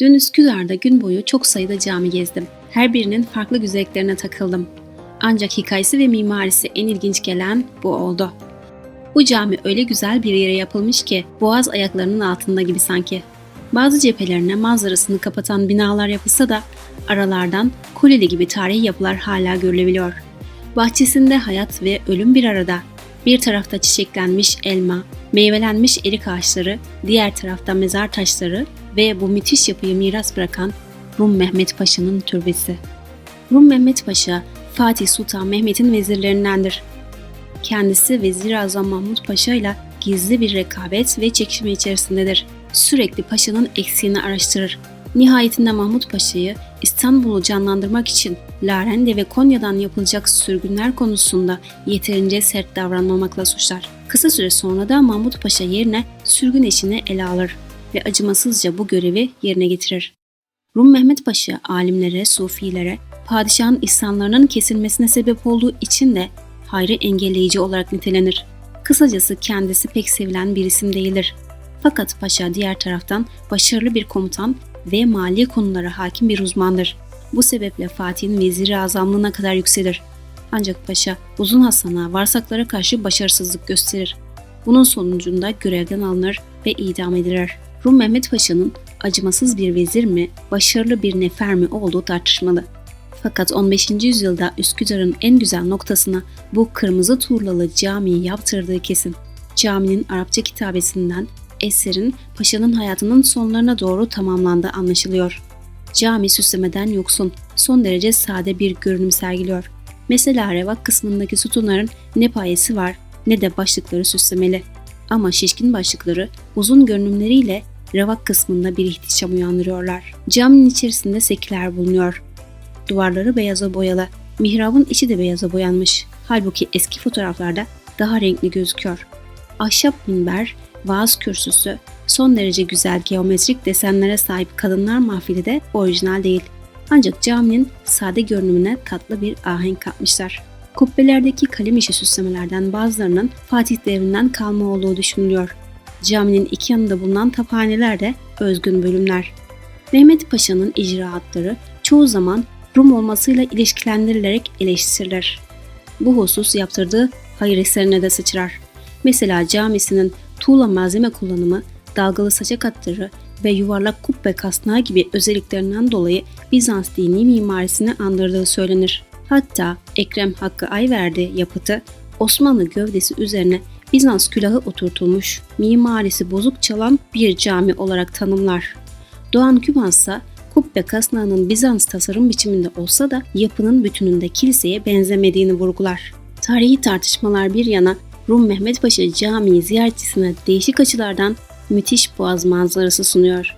Dün Üsküdar'da gün boyu çok sayıda cami gezdim. Her birinin farklı güzelliklerine takıldım. Ancak hikayesi ve mimarisi en ilginç gelen bu oldu. Bu cami öyle güzel bir yere yapılmış ki boğaz ayaklarının altında gibi sanki. Bazı cephelerine manzarasını kapatan binalar yapılsa da aralardan kuleli gibi tarihi yapılar hala görülebiliyor. Bahçesinde hayat ve ölüm bir arada. Bir tarafta çiçeklenmiş elma, meyvelenmiş erik ağaçları, diğer tarafta mezar taşları ve bu müthiş yapıyı miras bırakan Rum Mehmet Paşa'nın türbesi. Rum Mehmet Paşa, Fatih Sultan Mehmet'in vezirlerindendir. Kendisi Vezir Azam Mahmut Paşa ile gizli bir rekabet ve çekişme içerisindedir. Sürekli paşanın eksiğini araştırır. Nihayetinde Mahmut Paşa'yı İstanbul'u canlandırmak için Larende ve Konya'dan yapılacak sürgünler konusunda yeterince sert davranmamakla suçlar. Kısa süre sonra da Mahmut Paşa yerine sürgün işini ele alır ve acımasızca bu görevi yerine getirir. Rum Mehmet Paşa alimlere, sufilere, padişahın ihsanlarının kesilmesine sebep olduğu için de hayrı engelleyici olarak nitelenir. Kısacası kendisi pek sevilen bir isim değildir. Fakat paşa diğer taraftan başarılı bir komutan ve mali konulara hakim bir uzmandır. Bu sebeple Fatih'in veziri azamlığına kadar yükselir. Ancak paşa uzun Hasan'a varsaklara karşı başarısızlık gösterir. Bunun sonucunda görevden alınır ve idam edilir. Rum Mehmet Paşa'nın acımasız bir vezir mi, başarılı bir nefer mi olduğu tartışmalı. Fakat 15. yüzyılda Üsküdar'ın en güzel noktasına bu kırmızı tuğlalı camiyi yaptırdığı kesin. Caminin Arapça kitabesinden eserin paşanın hayatının sonlarına doğru tamamlandığı anlaşılıyor. Cami süslemeden yoksun, son derece sade bir görünüm sergiliyor. Mesela revak kısmındaki sütunların ne payesi var ne de başlıkları süslemeli. Ama şişkin başlıkları uzun görünümleriyle revak kısmında bir ihtişam uyandırıyorlar. Caminin içerisinde sekiler bulunuyor. Duvarları beyaza boyalı, mihrabın içi de beyaza boyanmış. Halbuki eski fotoğraflarda daha renkli gözüküyor. Ahşap minber, vaaz kürsüsü, son derece güzel geometrik desenlere sahip kadınlar mahfili de orijinal değil. Ancak caminin sade görünümüne tatlı bir ahenk katmışlar. Kubbelerdeki kalem işi süslemelerden bazılarının Fatih devrinden kalma olduğu düşünülüyor. Caminin iki yanında bulunan taphaneler de özgün bölümler. Mehmet Paşa'nın icraatları çoğu zaman Rum olmasıyla ilişkilendirilerek eleştirilir. Bu husus yaptırdığı hayır eserine de sıçrar. Mesela camisinin tuğla malzeme kullanımı, dalgalı saçak hatları ve yuvarlak kubbe kasnağı gibi özelliklerinden dolayı Bizans dini mimarisini andırdığı söylenir. Hatta Ekrem Hakkı Ayverdi yapıtı Osmanlı gövdesi üzerine Bizans külahı oturtulmuş, mimarisi bozuk çalan bir cami olarak tanımlar. Doğan Kübans ise kubbe kasnağının Bizans tasarım biçiminde olsa da yapının bütününde kiliseye benzemediğini vurgular. Tarihi tartışmalar bir yana Rum Mehmet Paşa Camii ziyaretçisine değişik açılardan müthiş boğaz manzarası sunuyor.